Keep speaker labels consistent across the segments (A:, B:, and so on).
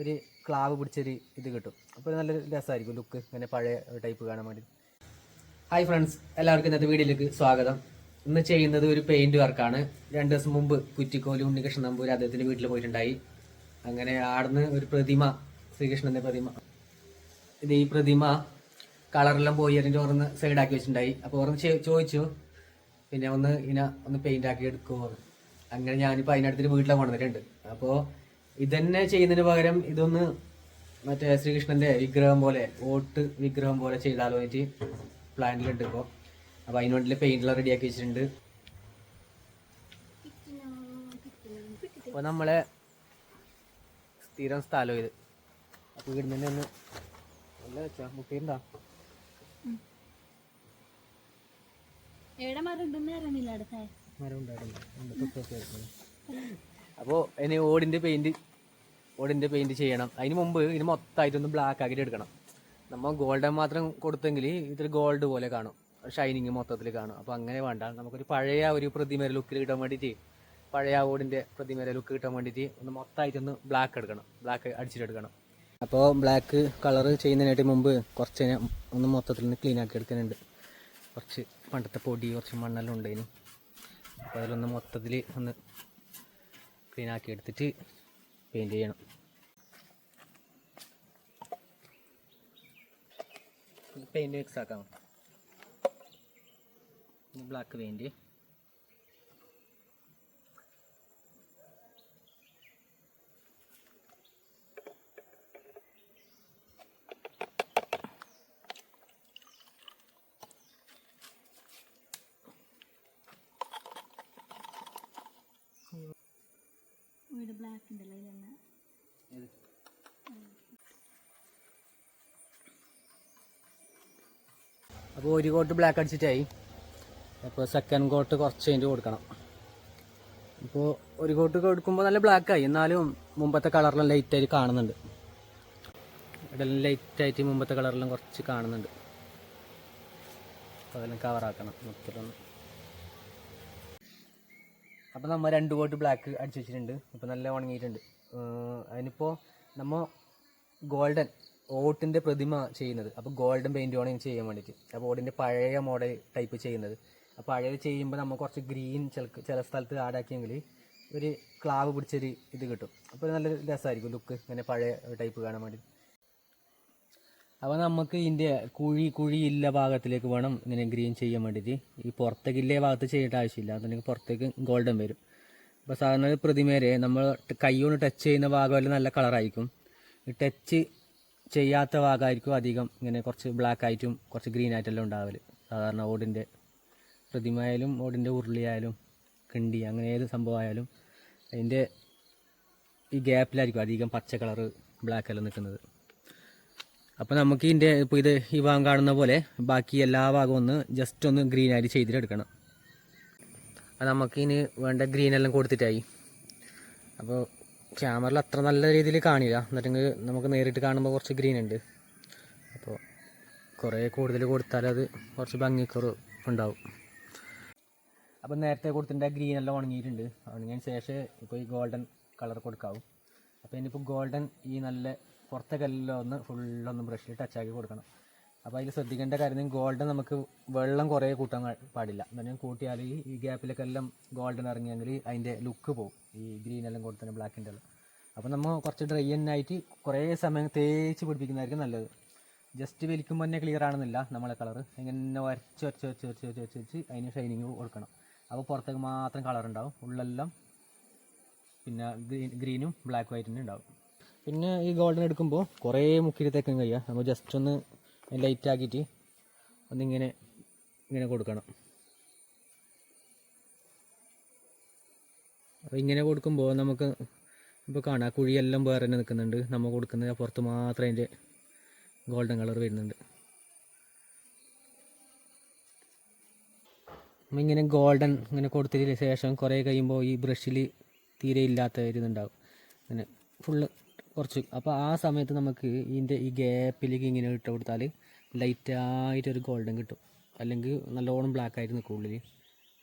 A: ഒരു ക്ലാവ് പിടിച്ചൊരു ഇത് കിട്ടും. അപ്പോൾ നല്ലൊരു രസമായിരിക്കും ലുക്ക് ഇങ്ങനെ പഴയ ടൈപ്പ് കാണാൻ വേണ്ടി ഹായ് ഫ്രണ്ട്സ് എല്ലാവർക്കും ഇന്നത്തെ വീഡിയോയിലേക്ക് സ്വാഗതം. ഇന്ന് ചെയ്യുന്നത് ഒരു പെയിന്റ് വർക്കാണ് രണ്ട് ദിവസം മുമ്പ് കുറ്റിക്കോലി ഉണ്ണികൃഷ്ണൻ നമ്പൂർ അദ്ദേഹത്തിന്റെ വീട്ടിൽ പോയിട്ടുണ്ടായി. അങ്ങനെ ആടുന്ന് ഒരു പ്രതിമ ശ്രീകൃഷ്ണന്റെ പ്രതിമ. ഇത് ഈ പ്രതിമ കളറെല്ലാം പോയി അതിന്റെ ഓർന്ന് സൈഡാക്കി വെച്ചിട്ടുണ്ടായി. അപ്പോൾ ഓർന്ന് ചോദിച്ചു. പിന്നെ ഒന്ന് ഇന ഒന്ന് പെയിന്റ് ആക്കി എടുക്കുമോ അങ്ങനെ ഞാനിപ്പോൾ അതിനടുത്തൊരു വീട്ടിലാണ് കൊണ്ടുവന്നിട്ടുണ്ട്. അപ്പോൾ ഇതന്നെ ചെയ്യുന്നതിന് പകരം ഇതൊന്ന് മറ്റേ ശ്രീകൃഷ്ണന്റെ വിഗ്രഹം പോലെ ഓട്ട് വിഗ്രഹം പോലെ ചെയ്താലോ എന്നിട്ട് പ്ലാനിലുണ്ട് ഇപ്പോൾ അപ്പോൾ അതിന് വേണ്ടി റെഡി റെഡിയാക്കി വെച്ചിട്ടുണ്ട്. അപ്പോൾ നമ്മളെ സ്ഥിരം സ്ഥലം ഇത്. അപ്പോൾ ഇവിടുന്ന് തന്നെ ഒന്ന് നല്ല വെച്ചാ മുട്ടിണ്ടാ മരം ഉണ്ടായിരുന്നു. അപ്പോൾ ഇനി ഓടിന്റെ പെയിന്റ് ഓടിന്റെ പെയിന്റ് ചെയ്യണം. അതിന് മുമ്പ് ഇതിന് മൊത്തമായിട്ടൊന്ന് ബ്ലാക്ക് ആക്കിയിട്ട് എടുക്കണം. നമ്മൾ ഗോൾഡൻ മാത്രം കൊടുത്തെങ്കിൽ ഇതൊരു ഗോൾഡ് പോലെ കാണും. ഷൈനിങ് മൊത്തത്തിൽ കാണും. അപ്പോൾ അങ്ങനെ വേണ്ട. നമുക്കൊരു പഴയ ഒരു പ്രതിമര ലുക്കിൽ കിട്ടാൻ വേണ്ടിയിട്ട് പഴയ ഓടിന്റെ പ്രതിമര ലുക്ക് കിട്ടാൻ വേണ്ടിയിട്ട് ഒന്ന് മൊത്തമായിട്ടൊന്ന് ബ്ലാക്ക് എടുക്കണം. ബ്ലാക്ക് അടിച്ചിട്ട് എടുക്കണം അപ്പോൾ ബ്ലാക്ക് കളർ ചെയ്യുന്നതിനായിട്ട് മുമ്പ് കുറച്ച് ഒന്ന് മൊത്തത്തിൽ നിന്ന് ക്ലീൻ ആക്കി എടുക്കുന്നുണ്ട് കുറച്ച് പണ്ടത്തെ പൊടി കുറച്ച് മണ്ണെല്ലാം ഉണ്ടായിരുന്നു അപ്പോൾ അതിലൊന്ന് മൊത്തത്തിൽ ഒന്ന് ക്ലീൻ ആക്കി എടുത്തിട്ട് പെയിന്റ് ചെയ്യണം. പെയിന്റ് മിക്സ് ആക്കാം. ബ്ലാക്ക് പെയിന്റ്
B: വീട് ബ്ലാക്ക് ഉണ്ടല്ലോ ഇതെല്ലാം
A: അപ്പോൾ ഒരു കോട്ട് ബ്ലാക്ക് അടിച്ചിട്ടായി. അപ്പോൾ സെക്കൻഡ് കോട്ട് കുറച്ച് കഴിഞ്ഞ് കൊടുക്കണം. ഇപ്പോൾ ഒരു കോട്ട് കൊടുക്കുമ്പോൾ നല്ല ബ്ലാക്ക് ആയി. എന്നാലും മുമ്പത്തെ ലൈറ്റ് ലൈറ്റായിട്ട് കാണുന്നുണ്ട്. ഇതെല്ലാം ലൈറ്റായിട്ട് മുമ്പത്തെ കളറിലും കുറച്ച് കാണുന്നുണ്ട്. അപ്പോൾ അതെല്ലാം കവറാക്കണം മൊത്തത്തിലൊന്ന് അപ്പോൾ നമ്മൾ രണ്ട് കോട്ട് ബ്ലാക്ക് അടിച്ച് വെച്ചിട്ടുണ്ട്. ഇപ്പോൾ നല്ല ഉണങ്ങിയിട്ടുണ്ട്. അതിനിപ്പോൾ നമ്മൾ ഗോൾഡൻ ഓട്ടിന്റെ പ്രതിമ ചെയ്യുന്നത്. അപ്പോൾ ഗോൾഡൻ പെയിന്റ് വേണം ചെയ്യാൻ വേണ്ടിയിട്ട്. അപ്പോൾ ഓടിന്റെ പഴയ മോഡൽ ടൈപ്പ് ചെയ്യുന്നത്. അപ്പോൾ പഴയ ചെയ്യുമ്പോൾ നമ്മൾ കുറച്ച് ഗ്രീൻ ചില ചില സ്ഥലത്ത് ആഡാക്കിയെങ്കിൽ ഒരു ക്ലാവ് പിടിച്ചൊരു ഇത് കിട്ടും. അപ്പോൾ നല്ലൊരു രസമായിരിക്കും ലുക്ക് ഇങ്ങനെ പഴയ ടൈപ്പ് കാണാൻ വേണ്ടി. അപ്പോൾ നമുക്ക് ഇതിന്റെ കുഴി കുഴിയില്ല ഭാഗത്തിലേക്ക് വേണം ഇങ്ങനെ ഗ്രീൻ ചെയ്യാൻ വേണ്ടിയിട്ട് ഈ പുറത്തേക്കില്ലേ ഭാഗത്ത് ചെയ്യേണ്ട ആവശ്യമില്ല. അതുണ്ടെങ്കിൽ പുറത്തേക്ക് ഗോൾഡൻ വരും. അപ്പോൾ സാധാരണ പ്രതിമേരെ നമ്മൾ ട് കൈ കൊണ്ട് ടച്ച് ചെയ്യുന്ന ഭാഗമല്ല നല്ല കളറായിരിക്കും ഈ ടച്ച് ചെയ്യാത്ത ഭാഗമായിരിക്കും അധികം ഇങ്ങനെ കുറച്ച് ബ്ലാക്ക് ആയിട്ടും കുറച്ച് ഗ്രീൻ ആയിട്ടെല്ലാം ഉണ്ടാവൽ. സാധാരണ ഓടിന്റെ പ്രതിമയായാലും ഓടിന്റെ ഉരുളിയായാലും കിണ്ടി അങ്ങനെ ഏത് സംഭവമായാലും അതിന്റെ ഈ ഗ്യാപ്പിലായിരിക്കും അധികം പച്ച കളറ് ബ്ലാക്ക് എല്ലാം നിൽക്കുന്നത് അപ്പോൾ നമുക്ക് ഇതിന്റെ ഇപ്പോൾ ഇത് ഈ ഭാഗം കാണുന്ന പോലെ ബാക്കി എല്ലാ ഭാഗവും ഒന്ന് ജസ്റ്റ് ഒന്ന് ഗ്രീൻ ആയിട്ട് ചെയ്തിട്ടെടുക്കണം. അപ്പോൾ നമുക്ക് ഇനി വേണ്ട ഗ്രീൻ എല്ലാം കൊടുത്തിട്ടായി. അപ്പോൾ ക്യാമറയിൽ അത്ര നല്ല രീതിയിൽ കാണില്ല. എന്നിട്ടെങ്കിൽ നമുക്ക് നേരിട്ട് കാണുമ്പോൾ കുറച്ച് ഗ്രീൻ ഉണ്ട്. അപ്പോൾ കുറേ കൂടുതൽ കൊടുത്താൽ അത് കുറച്ച് ഭംഗിക്കുറവ് ഉണ്ടാവും. അപ്പോൾ നേരത്തെ കൊടുത്തിട്ട് ഗ്രീൻ എല്ലാം ഉണങ്ങിയിട്ടുണ്ട്. ഉണങ്ങിയതിന് ശേഷം ഇപ്പോൾ ഈ ഗോൾഡൻ കളർ കൊടുക്കാവും. അപ്പോൾ ഇനിയിപ്പോൾ ഗോൾഡൻ ഈ നല്ല പുറത്തേക്കെല്ലാം ഒന്ന് ഫുള്ളൊന്ന് ബ്രഷിൽ ടച്ചാക്കി കൊടുക്കണം. അപ്പോൾ അതിൽ ശ്രദ്ധിക്കേണ്ട കാര്യം ഗോൾഡൻ നമുക്ക് വെള്ളം കുറേ കൂട്ടാൻ പാടില്ല. എന്നാലും കൂട്ടിയാൽ ഈ ഗ്യാപ്പിലൊക്കെ എല്ലാം ഗോൾഡൻ ഇറങ്ങിയെങ്കിൽ അതിന്റെ ലുക്ക് പോകും ഈ ഗ്രീൻ എല്ലാം കൊടുത്തതിന് ബ്ലാക്കിന്റെ എല്ലാം. അപ്പോൾ നമ്മൾ കുറച്ച് ഡ്രൈ ആയിട്ട് കുറേ സമയം തേച്ച് പിടിപ്പിക്കുന്നതായിരിക്കും നല്ലത്. ജസ്റ്റ് വലിക്കുമ്പോൾ തന്നെ ക്ലിയർ ആണെന്നില്ല നമ്മളെ കളർ ഇങ്ങനെ വരച്ച് വരച്ച് വരച്ച് വരച്ച് വരച്ച് വരച്ച് വെച്ച് അതിന് ഷൈനിങ് കൊടുക്കണം. അപ്പോൾ പുറത്തേക്ക് മാത്രം കളർ ഉണ്ടാവും. ഉള്ളെല്ലാം പിന്നെ ഗ്രീനും ബ്ലാക്ക് വൈറ്റിനും ഉണ്ടാവും. പിന്നെ ഈ ഗോൾഡൻ എടുക്കുമ്പോൾ കുറേ മുക്കിരി തേക്കാൻ കഴിയുക നമ്മൾ ജസ്റ്റ് ഒന്ന് ലൈറ്റ് ആക്കിയിട്ട് ഒന്നിങ്ങനെ ഇങ്ങനെ കൊടുക്കണം. അപ്പോൾ ഇങ്ങനെ കൊടുക്കുമ്പോൾ നമുക്ക് ഇപ്പോൾ കാണാം കുഴിയെല്ലാം വേറെ തന്നെ നിൽക്കുന്നുണ്ട് നമ്മൾ കൊടുക്കുന്നത് പുറത്ത് മാത്രം അതിന്റെ ഗോൾഡൻ കളർ വരുന്നുണ്ട്. ഇങ്ങനെ ഗോൾഡൻ ഇങ്ങനെ കൊടുത്തതിന് ശേഷം കുറേ കഴിയുമ്പോൾ ഈ ബ്രഷിൽ തീരെ ഇല്ലാത്ത ഒരു ഇതുണ്ടാവും. അങ്ങനെ ഫുള്ള് കുറച്ച്. അപ്പോൾ ആ സമയത്ത് നമുക്ക് ഇതിന്റെ ഈ ഗ്യാപ്പിലേക്ക് ഇങ്ങനെ ഇട്ട് കൊടുത്താൽ ലൈറ്റായിട്ടൊരു ഗോൾഡൻ കിട്ടും. അല്ലെങ്കിൽ നല്ലോണം ബ്ലാക്ക് ആയിട്ട് നിൽക്കും ഉള്ളിൽ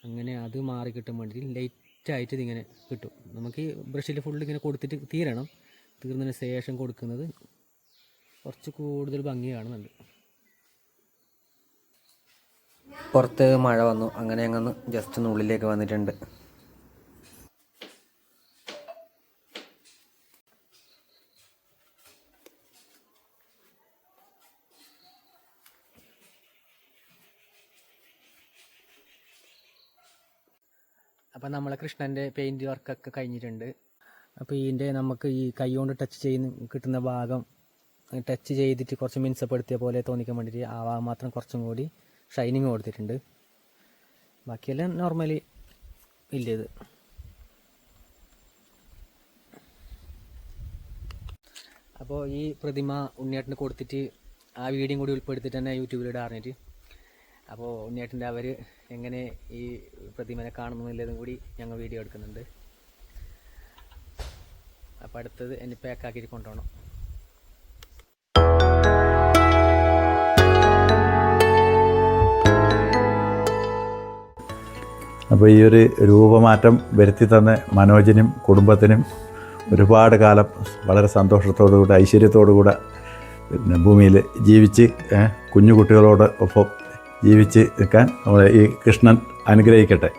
A: അങ്ങനെ അത് മാറി കിട്ടാൻ വേണ്ടിയിട്ട് ലൈറ്റായിട്ട് ഇതിങ്ങനെ കിട്ടും. നമുക്ക് ഈ ബ്രഷിൽ ഫുള്ള് ഇങ്ങനെ കൊടുത്തിട്ട് തീരണം. തീർന്നതിന് ശേഷം കൊടുക്കുന്നത് കുറച്ച് കൂടുതൽ ഭംഗി കാണുന്നുണ്ട്. പുറത്ത് മഴ വന്നു. അങ്ങനെ അങ്ങ് ജസ്റ്റ് ഒന്ന് ഉള്ളിലേക്ക് വന്നിട്ടുണ്ട്. അപ്പം നമ്മളെ കൃഷ്ണന്റെ പെയിന്റ് വർക്കൊക്കെ കഴിഞ്ഞിട്ടുണ്ട്. അപ്പോൾ ഇതിന്റെ നമുക്ക് ഈ കൈ കൊണ്ട് ടച്ച് ചെയ്യുന്ന കിട്ടുന്ന ഭാഗം ടച്ച് ചെയ്തിട്ട് കുറച്ച് മിനുസപ്പെടുത്തിയ പോലെ തോന്നിക്കാൻ വേണ്ടിയിട്ട് ആ ഭാഗം മാത്രം കുറച്ചും കൂടി ഷൈനിങ് കൊടുത്തിട്ടുണ്ട്. ബാക്കിയെല്ലാം നോർമലി ഇല്ല ഇത് അപ്പോൾ ഈ പ്രതിമ ഉണ്ണിയേട്ടന് കൊടുത്തിട്ട് ആ വീഡിയോയും കൂടി ഉൾപ്പെടുത്തിയിട്ട് തന്നെ യൂട്യൂബിൽ ഇടാറിഞ്ഞിട്ട് അപ്പോൾ ഉണ്ണിയേട്ടന്റെ അവർ എങ്ങനെ ഈ പ്രതിമനെ കാണുന്നു എന്നുള്ളതും കൂടി ഞങ്ങൾ വീഡിയോ എടുക്കുന്നുണ്ട്. അപ്പോൾ അടുത്തത് എന്നെ പാക്കാക്കിയിട്ട് കൊണ്ടുപോകണം.
C: അപ്പോൾ ഈ ഒരു രൂപമാറ്റം വരുത്തി തന്ന മനോജിനും കുടുംബത്തിനും ഒരുപാട് കാലം വളരെ സന്തോഷത്തോടുകൂടെ ഐശ്വര്യത്തോടുകൂടെ പിന്നെ ഭൂമിയിൽ ജീവിച്ച് കുഞ്ഞു കുട്ടികളോട് ഒപ്പം ജീവിച്ച് നിൽക്കാൻ നമ്മളെ ഈ കൃഷ്ണൻ അനുഗ്രഹിക്കട്ടെ.